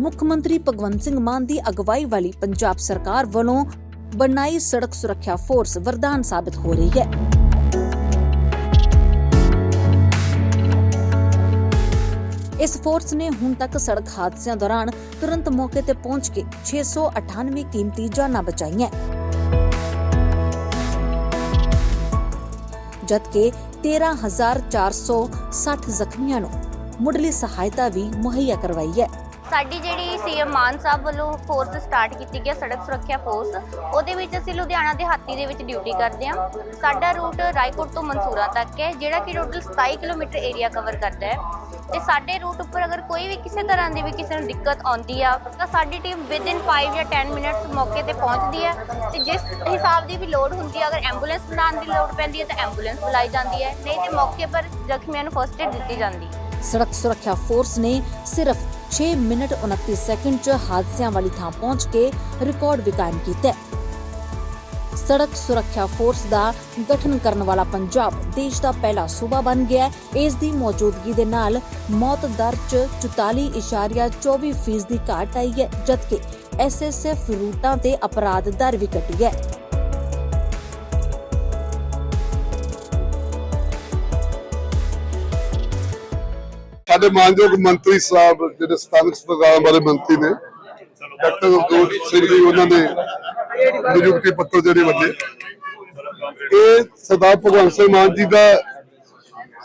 ਮੁੱਖ ਮੰਤਰੀ ਭਗਵੰਤ ਸਿੰਘ ਮਾਨ ਦੀ ਅਗਵਾਈ ਵਾਲੀ ਪੰਜਾਬ ਸਰਕਾਰ ਵੱਲੋਂ ਬਣਾਈ ਸੜਕ ਸੁਰੱਖਿਆ ਫੋਰਸ ਵਰਦਾਨ ਸਾਬਿਤ ਹੋ ਰਹੀ ਹੈ। ਇਸ ਫੋਰਸ ਨੇ ਹੁਣ ਤੱਕ ਸੜਕ ਹਾਦਸਿਆਂ ਦੌਰਾਨ ਤੁਰੰਤ ਮੌਕੇ ਤੇ ਪਹੁੰਚ ਕੇ 698 ਕੀਮਤੀ ਜਾਨਾਂ ਬਚਾਈਆਂ। ਜਦਕਿ 13460 ਜ਼ਖਮੀਆਂ ਨੂੰ ਮੁੱਢਲੀ ਸਹਾਇਤਾ ਵੀ ਮੁਹੱਈਆ ਕਰਵਾਈ ਹੈ। ਸਾਡੀ ਜਿਹੜੀ ਸੀਐਮ ਮਾਨ ਸਾਹਿਬ ਵੱਲੋਂ ਫੋਰਸ ਸਟਾਰਟ ਕੀਤੀ ਗਿਆ ਸੜਕ ਸੁਰੱਖਿਆ ਫੋਰਸ ਉਹਦੇ ਵਿੱਚ ਅਸੀਂ ਲੁਧਿਆਣਾ ਦੇ ਹਾਤੀ ਦੇ ਵਿੱਚ ਡਿਊਟੀ ਕਰਦੇ ਹਾਂ। ਸਾਡਾ ਰੂਟ ਰਾਏਕੋਟ ਤੋਂ ਮਨਸੂਰਾ ਤੱਕ ਹੈ, ਜਿਹੜਾ ਕਿ ਟੋਟਲ 27 ਕਿਲੋਮੀਟਰ ਏਰੀਆ ਕਵਰ ਕਰਦਾ ਹੈ। ਤੇ ਸਾਡੇ ਰੂਟ ਉੱਪਰ ਅਗਰ ਕੋਈ ਵੀ ਕਿਸੇ ਤਰ੍ਹਾਂ ਦੀ ਵੀ ਕਿਸੇ ਨੂੰ ਦਿੱਕਤ ਆਉਂਦੀ ਆ, ਤਾਂ ਸਾਡੀ ਟੀਮ ਵਿਦਿਨ 5 ਜਾਂ 10 ਮਿੰਟਸ ਮੌਕੇ ਤੇ ਪਹੁੰਚਦੀ ਹੈ। ਤੇ ਜਿਸ ਹਿਸਾਬ ਦੀ ਵੀ ਲੋਡ ਹੁੰਦੀ ਹੈ ਅਗਰ ਐਂਬੂਲੈਂਸ ਬਣਾਉਣ ਦੀ ਲੋੜ ਪੈਂਦੀ ਹੈ, ਤਾਂ ਐਂਬੂਲੈਂਸ ਬੁਲਾਈ ਜਾਂਦੀ ਹੈ। ਨਹੀਂ ਤੇ ਮੌਕੇ ਪਰ ਜ਼ਖਮੀਆਂ ਨੂੰ ਫਸਟ ਏਡ ਦਿੱਤੀ ਜਾਂਦੀ ਹੈ। ਸੜਕ ਸੁਰੱਖਿਆ ਫੋਰਸ ਨੇ ਸਿਰਫ 6 ਮਿੰਟ 29 ਸੈਕਿੰਡ 'ਚ ਹਾਦਸਿਆਂ ਵਾਲੀ ਥਾਂ ਪਹੁੰਚ ਕੇ ਰਿਕਾਰਡ ਵੀ ਕਾਇਮ ਕੀਤਾ ਸੜਕ ਸੁਰੱਖਿਆ ਫੋਰਸ ਦਾ ਗਠਨ ਕਰਨ ਵਾਲਾ ਪੰਜਾਬ ਦੇਸ਼ ਦਾ ਪਹਿਲਾ ਸੂਬਾ ਬਣ ਗਿਆ ਹੈ ਇਸ ਦੀ ਮੌਜੂਦਗੀ ਦੇ ਨਾਲ ਮੌਤ ਦਰ 'ਚ 44.24% ਫੀਸਦੀ ਦੀ ਘਾਟ ਆਈ ਹੈ ਜਦਕਿ ਐਸਐਸਐਫ ਰੂਟਾਂ ਤੇ ਅਪਰਾਧ ਦਰ ਵੀ ਘਟੀ ਹੈ ਸਾਡੇ ਮਾਨਯੋਗ ਮੰਤਰੀ ਸਾਹਿਬ, ਜਿਹੜੇ ਸਥਾਨਕ ਸਰਕਾਰਾਂ ਬਾਰੇ ਮੰਤਰੀ ਨੇ, ਡਾਕਟਰ ਅਵਧੂਤ ਸਿੰਘ ਜੀ, ਉਹਨਾਂ ਨੇ ਨਿਯੁਕਤੀ ਪੱਤਰ ਜਿਹੜੇ ਵੰਡੇ। ਇਹ ਸਰਦਾਰ ਭਗਵੰਤ ਸਿੰਘ ਮਾਨ ਜੀ ਦਾ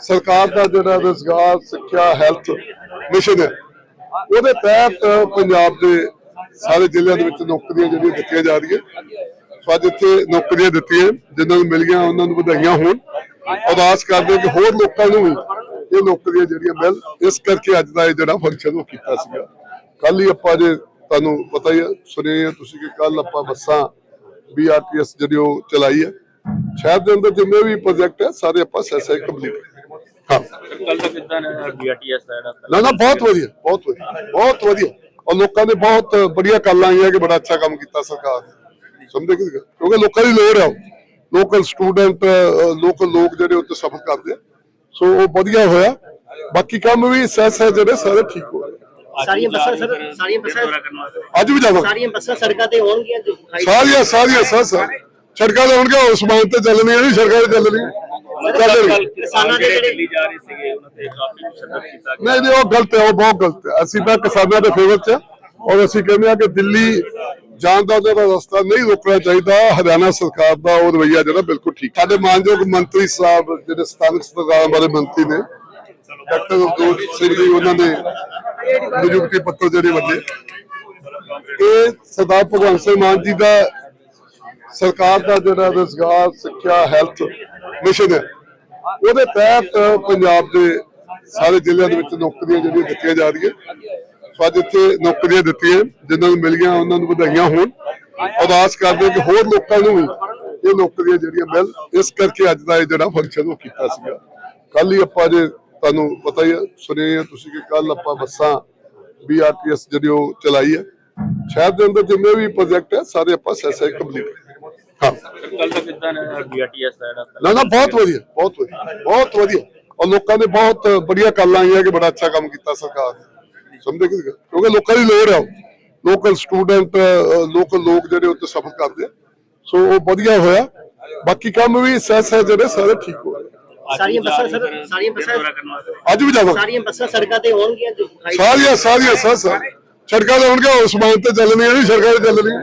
ਸਰਕਾਰ ਦਾ ਜਿਹੜਾ ਰੋਜ਼ਗਾਰ, ਸਿੱਖਿਆ, ਹੈਲਥ ਮਿਸ਼ਨ ਹੈ। ਉਹਦੇ ਤਹਿਤ ਪੰਜਾਬ ਦੇ ਸਾਰੇ ਜ਼ਿਲ੍ਹਿਆਂ ਦੇ ਵਿੱਚ ਨੌਕਰੀਆਂ ਜਿਹੜੀਆਂ ਦਿੱਤੀਆਂ ਜਾ ਰਹੀਆਂ। ਸੋ ਅੱਜ ਇੱਥੇ ਨੌਕਰੀਆਂ ਦਿੱਤੀਆਂ, ਜਿਨ੍ਹਾਂ ਨੂੰ ਮਿਲੀਆਂ, ਉਹਨਾਂ ਨੂੰ ਵਧਾਈਆਂ ਹੋਣ। ਅਰਦਾਸ ਕਰਦੇ ਕਿ ਹੋਰ ਲੋਕਾਂ ਨੂੰ ਵੀ ਇਹ ਨੌਕਰੀਆਂ ਜਿਹੜੀਆਂ ਮਿਲ ਇਸ ਕਰਕੇ ਅੱਜ ਦਾ ਇਹ ਜਿਹੜਾ ਫੰਕਸ਼ਨ ਉਹ ਕੀਤਾ ਸੀਗਾ। ਕੱਲ ਹੀ ਆਪਾਂ ਜੇ ਤੁਹਾਨੂੰ ਪਤਾ ਹੀ ਹੈ ਸੁਣਿਆ ਤੁਸੀਂ ਕਿ ਕੱਲ ਆਪਾਂ ਬੱਸਾਂ ਬੀਆਰਟੀਐਸ ਜਿਹੜੀ ਉਹ ਚਲਾਈ ਹੈ ਸ਼ਹਿਰ ਦੇ ਅੰਦਰ ਜਿੰਨੇ ਵੀ ਪ੍ਰੋਜੈਕਟ ਹੈ ਸਾਰੇ ਆਪਾਂ ਸੈਸਾਈ ਕੰਪਲੀਟ ਹਾਂ। ਕੱਲ ਤੱਕ ਕਿਦਾਂ ਬੀਆਰਟੀਐਸ ਦਾ ਜਿਹੜਾ ਨਾ ਨਾ ਬਹੁਤ ਵਧੀਆ ਬਹੁਤ ਵਧੀਆ ਬਹੁਤ ਵਧੀਆ। ਔਰ ਲੋਕਾਂ ਨੇ ਬਹੁਤ ਬੜੀਆਂ ਕਾਲਾਂ ਆਈਆਂ ਕਿ ਬੜਾ ਅੱਛਾ ਕੰਮ ਕੀਤਾ ਸਰਕਾਰ ਸਮਝੇ ਕਿ ਕਿਉਂਕਿ ਲੋਕਾਂ ਦੀ ਲੋੜ ਹੈ ਲੋਕਲ ਸਟੂਡੈਂਟ ਲੋਕਲ ਲੋਕ ਜਿਹੜੇ ਉੱਤੇ ਸਫਰ ਕਰਦੇ ਆ। ਸੋ ਉਹ ਵਧੀਆ ਹੋਇਆ। ਬਾਕੀ ਕੰਮ ਵੀ ਸਹਿ ਸਹਿ ਜਿਹੜੇ ਸਾਰੇ ਠੀਕ ਹੋ ਸਾਰੀਆਂ ਬੱਸਾਂ ਸਰ ਸਾਰੀਆਂ ਬੱਸਾਂ ਅੱਜ ਵੀ ਜਾਵਾਂਗੇ। ਸਾਰੀਆਂ ਬੱਸਾਂ ਸੜਕਾਂ ਤੇ ਹੋਣਗੀਆਂ ਸਾਰੀਆਂ ਸਾਰੀਆਂ ਸਹਿ ਸਹਿ। ਸੜਕਾਂ ਤੇ ਹੋਣਗੇ ਉਸ ਸਮਾਨ ਤੇ ਚੱਲਣੀਆਂ ਨਹੀਂ ਸੜਕਾਂ ਤੇ ਚੱਲਣੀਆਂ। ਚੱਲ ਕਿਸਾਨਾਂ ਦੇ ਜਿਹੜੇ- ਦਿੱਲੀ ਜਾ ਰਹੇ ਸੀਗੇ ਉਹਨਾਂ ਤੇ ਕਾਫੀ ਸ਼ੱਦਤ ਕੀਤਾ ਗਿਆ। ਨਹੀਂ ਨਹੀਂ ਉਹ ਗਲਤ ਹੈ ਉਹ ਬਹੁਤ ਗਲਤ ਹੈ। ਅਸੀਂ ਤਾਂ ਕਿਸਾਨਾਂ ਦੇ ਫੇਵਰ ਚ ਔਰ ਅਸੀਂ ਕਹਿੰਦੇ ਆ ਕਿ ਦਿੱਲੀ ਜਾਣ ਦਾ ਜਿਹੜਾ ਰਸਤਾ ਨਹੀਂ ਰੋਕਣਾ ਚਾਹੀਦਾ। ਹਰਿਆਣਾ ਸਰਕਾਰ ਦਾ ਉਹ ਰਵਈਆ ਜਿਹੜਾ ਬਿਲਕੁਲ ਠੀਕ। ਸਾਡੇ ਮਾਨਯੋਗ ਮੰਤਰੀ ਸਾਹਿਬ, ਜਿਹੜੇ ਸਥਾਨਕ ਸਰਕਾਰਾਂ ਬਾਰੇ ਮੰਤਰੀ ਨੇ, ਡਾਕਟਰ ਅਵਧੂਤ ਸਿੰਘ ਜੀ, ਉਹਨਾਂ ਨੇ ਨਿਯੁਕਤੀ ਪੱਤਰ ਜਿਹੜੇ ਵੰਡੇ। ਇਹ ਸਰਦਾਰ ਭਗਵੰਤ ਸਿੰਘ ਮਾਨ ਜੀ ਦਾ ਸਰਕਾਰ ਦਾ ਜਿਹੜਾ ਰੋਜ਼ਗਾਰ, ਸਿੱਖਿਆ, ਹੈਲਥ ਮਿਸ਼ਨ ਹੈ। ਉਹਦੇ ਤਹਿਤ ਪੰਜਾਬ ਦੇ ਸਾਰੇ ਜ਼ਿਲ੍ਹਿਆਂ ਦੇ ਵਿੱਚ ਨੌਕਰੀਆਂ ਜਿਹੜੀਆਂ ਦਿੱਤੀਆਂ ਜਾ ਰਹੀਆਂ। ਸੋ ਅੱਜ ਇੱਥੇ ਨੌਕਰੀਆਂ ਦਿੱਤੀਆਂ ਜਿਨ੍ਹਾਂ ਨੂੰ ਮਿਲੀਆਂ ਉਹਨਾਂ ਨੂੰ ਵਧਾਈਆਂ ਹੋਣ। ਅਰਦਾਸ ਕਰਦੇ ਕਿ ਹੋਰ ਲੋਕਾਂ ਨੂੰ ਵੀ ਇਹ ਨੌਕਰੀਆਂ ਜਿਹੜੀਆਂ ਮਿਲ ਇਸ ਕਰਕੇ ਅੱਜ ਦਾ ਇਹ ਜਿਹੜਾ ਫੰਕਸ਼ਨ ਉਹ ਕੀਤਾ ਸੀਗਾ। ਕੱਲ ਹੀ ਆਪਾਂ ਜੇ ਤੁਹਾਨੂੰ ਪਤਾ ਹੀ ਹੈ ਸੁਣਿਆ ਤੁਸੀਂ ਕਿ ਕੱਲ ਆਪਾਂ ਬੱਸਾਂ ਬੀਆਰਟੀਐਸ ਜਿਹੜੀ ਉਹ ਚਲਾਈ ਹੈ ਸ਼ਹਿਰ ਦੇ ਅੰਦਰ ਜਿੰਨੇ ਵੀ ਪ੍ਰੋਜੈਕਟ ਹੈ ਸਾਰੇ ਆਪਾਂ ਸੈਸਾਈ ਕੰਪਲੀਟ ਹਾਂ। ਕੱਲ ਤੱਕ ਕਿਦਾਂ ਬੀਆਰਟੀਐਸ ਦਾ ਜਿਹੜਾ ਨਾ ਨਾ ਬਹੁਤ ਵਧੀਆ ਬਹੁਤ ਵਧੀਆ ਬਹੁਤ ਵਧੀਆ। ਔਰ ਲੋਕਾਂ ਨੇ ਬਹੁਤ ਬੜੀਆਂ ਕਾਲਾਂ ਆਈਆਂ ਕਿ ਬੜਾ ਅੱਛਾ ਕੰਮ ਕੀਤਾ ਸਰਕਾਰ ਨੇ। ਸਮਝੇ ਕਿ ਕਿਉਂਕਿ ਲੋਕਾਂ ਦੀ ਲੋੜ ਹੈ ਲੋਕਲ ਸਟੂਡੈਂਟ ਲੋਕਲ ਲੋਕ ਜਿਹੜੇ ਉੱਤੇ ਸਫਰ ਕਰਦੇ ਆ ਸੋ ਉਹ ਵਧੀਆ ਹੋਇਆ ਬਾਕੀ ਕੰਮ ਵੀ ਸਹਿ ਸਹਿ ਜਿਹੜੇ ਸਾਰੇ ਠੀਕ ਹੋ ਰਹੇ ਸਾਰੀਆਂ ਬੱਸਾਂ ਸਰ ਸਾਰੀਆਂ ਬੱਸਾਂ ਦੌਰਾ ਕਰਨ ਵਾਸਤੇ ਅੱਜ ਵੀ ਜਾਵਾਂਗੇ ਸਾਰੀਆਂ ਬੱਸਾਂ ਸੜਕਾਂ ਤੇ ਹੋਣਗੀਆਂ ਜੋ ਦਿਖਾਈ- ਸਾਰੀਆਂ ਸਾਰੀਆਂ ਸਹਿ ਸਹਿ ਸੜਕਾਂ ਤੇ ਹੋਣਗੇ ਉਸ ਸਮਾਨ ਤੇ ਚੱਲਣੀਆਂ ਨਹੀਂ ਸੜਕਾਂ ਤੇ ਚੱਲਣੀਆਂ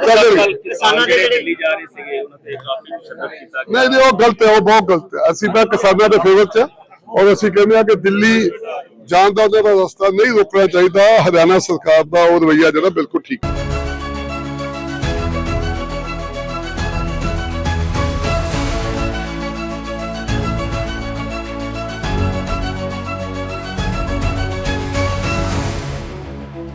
ਚੱਲ ਰਹੀਆਂ ਕਿਸਾਨਾਂ ਦੇ ਜਿਹੜੇ- ਦਿੱਲੀ ਜਾ ਰਹੇ ਸੀਗੇ ਉਹਨਾਂ ਤੇ ਕਾਫੀ ਸ਼ੱਦਤ ਕੀਤਾ ਗਿਆ ਨਹੀਂ ਨਹੀਂ ਉਹ ਗਲਤ ਹੈ ਉਹ ਬਹੁਤ ਗਲਤ ਹੈ ਅਸੀਂ ਤਾਂ ਕਿਸਾਨਾਂ ਦੇ ਫੇਵਰ ਚ ਹਾਂ ਔਰ ਅਸੀਂ ਕਹਿੰਦੇ ਆ ਕਿ ਦਿੱਲੀ ਜਾਣ ਦਾ ਜਿਹੜਾ ਰਸਤਾ ਨਹੀਂ ਰੋਕਣਾ ਚਾਹੀਦਾ। ਹਰਿਆਣਾ ਸਰਕਾਰ ਦਾ ਉਹ ਰਵਈਆ ਜਿਹੜਾ ਬਿਲਕੁਲ ਠੀਕ ਹੈ